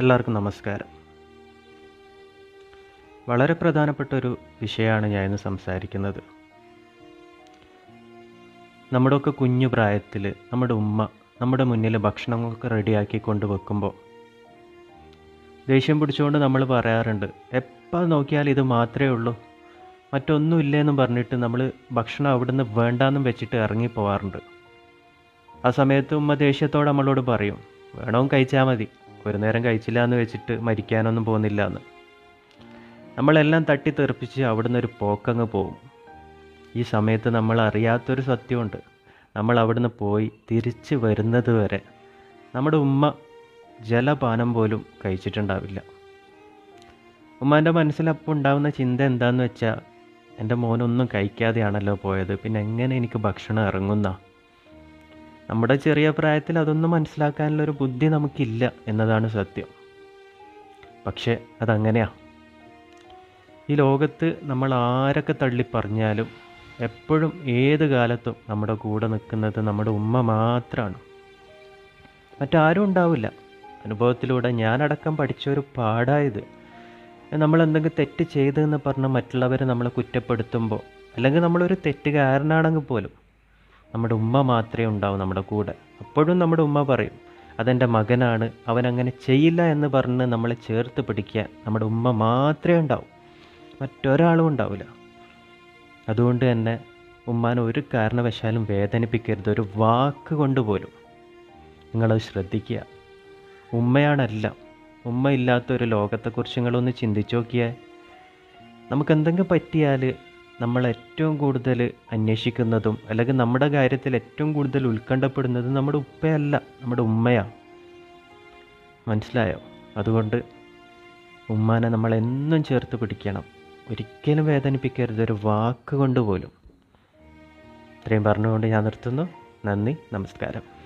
എല്ലാവർക്കും നമസ്കാരം. വളരെ പ്രധാനപ്പെട്ട ഒരു വിഷയമാണ് ഞാൻ ഇന്ന് സംസാരിക്കുന്നത്. നമ്മുടെയൊക്കെ കുഞ്ഞു പ്രായത്തിൽ നമ്മുടെ ഉമ്മ നമ്മുടെ മുന്നിൽ ഭക്ഷണങ്ങളൊക്കെ റെഡിയാക്കി കൊണ്ട് വെക്കുമ്പോൾ ദേഷ്യം പിടിച്ചുകൊണ്ട് നമ്മൾ പറയാറുണ്ട് എപ്പോൾ നോക്കിയാൽ ഇത് മാത്രമേ ഉള്ളൂ. മറ്റൊന്നും ഇല്ലേന്നും പറഞ്ഞിട്ട് നമ്മൾ ഭക്ഷണം അവിടുന്ന് വേണ്ടാന്നും വെച്ചിട്ട് ഇറങ്ങി പോവാറുണ്ട്. ആ സമയത്ത് ഉമ്മ ദേഷ്യത്തോടെ നമ്മളോട് പറയും വേണമെങ്കിൽ കഴിച്ചാൽ മതി. ഒരു നേരം കഴിച്ചില്ല എന്ന് വെച്ചിട്ട് മരിക്കാനൊന്നും പോകുന്നില്ല എന്ന് നമ്മളെല്ലാം തട്ടി തെറിപ്പിച്ച് അവിടുന്ന് ഒരു പോക്കങ്ങ് പോവും. ഈ സമയത്ത് നമ്മൾ അറിയാത്തൊരു സത്യമുണ്ട്. നമ്മൾ അവിടുന്ന് പോയി തിരിച്ച് വരുന്നത് വരെ നമ്മുടെ ഉമ്മ ജലപാനം പോലും കഴിച്ചിട്ടുണ്ടാവില്ല. ഉമ്മാന്റെ മനസ്സിലപ്പോൾ ഉണ്ടാകുന്ന ചിന്ത എന്താണെന്ന് വെച്ചാൽ എന്റെ മോനൊന്നും കഴിക്കാതെയാണല്ലോ പോയത്. പിന്നെ എങ്ങനെ എനിക്ക് ഭക്ഷണം ഇറങ്ങുന്ന? നമ്മുടെ ചെറിയ പ്രായത്തിൽ അതൊന്നും മനസ്സിലാക്കാനുള്ള ഒരു ബുദ്ധി നമുക്കില്ല എന്നതാണ് സത്യം. പക്ഷേ അതങ്ങനെയാ. ഈ ലോകത്ത് നമ്മൾ ആരൊക്കെ തള്ളിപ്പറഞ്ഞാലും എപ്പോഴും ഏത് കാലത്തും നമ്മുടെ കൂടെ നിൽക്കുന്നത് നമ്മുടെ ഉമ്മ മാത്രമാണ് മറ്റാരും ഉണ്ടാവില്ല. അനുഭവത്തിലൂടെ ഞാനടക്കം പഠിച്ചൊരു പാടായത്. നമ്മൾ എന്തെങ്കിലും തെറ്റ് ചെയ്തതെന്ന് പറഞ്ഞ് മറ്റുള്ളവരെ നമ്മളെ കുറ്റപ്പെടുത്തുമ്പോൾ അല്ലെങ്കിൽ നമ്മളൊരു തെറ്റുകാരനാണെങ്കിൽ പോലും നമ്മുടെ ഉമ്മ മാത്രമേ ഉണ്ടാവൂ നമ്മുടെ കൂടെ. അപ്പോഴും നമ്മുടെ ഉമ്മ പറയും അതെന്റെ മകനാണ് അവൻ അങ്ങനെ ചെയ്യില്ല എന്ന് പറഞ്ഞ് നമ്മളെ ചേർത്ത് പിടിക്കാൻ നമ്മുടെ ഉമ്മ മാത്രമേ ഉണ്ടാവും. മറ്റൊരാളും ഉണ്ടാവില്ല അതുകൊണ്ട് തന്നെ ഉമ്മാനെ ഒരു കാരണവശാലും വേദനിപ്പിക്കരുത്. ഒരു വാക്ക് കൊണ്ട് പോലും നിങ്ങളത് ശ്രദ്ധിക്കുക. ഉമ്മയാണല്ല ഉമ്മ ഇല്ലാത്ത ഒരു ലോകത്തെക്കുറിച്ച് നിങ്ങളൊന്ന് ചിന്തിച്ചു നോക്കിയാൽ നമുക്കെന്തെങ്കിലും പറ്റിയാൽ നമ്മൾ ഏറ്റവും കൂടുതൽ അന്വേഷിക്കുന്നതും അല്ലെങ്കിൽ നമ്മുടെ കാര്യത്തിൽ ഏറ്റവും കൂടുതൽ ഉത്കണ്ഠപ്പെടുന്നതും നമ്മുടെ ഉപ്പയല്ല നമ്മുടെ ഉമ്മയാണ് മനസ്സിലായോ? അതുകൊണ്ട് ഉമ്മാനെ നമ്മൾ എന്നും ചേർത്ത് പിടിക്കണം. ഒരിക്കലും വേദനിപ്പിക്കരുത് ഒരു വാക്ക് കൊണ്ട് പോലും. ഇത്രയും പറഞ്ഞുകൊണ്ട് ഞാൻ നിർത്തുന്നു. നന്ദി നമസ്കാരം.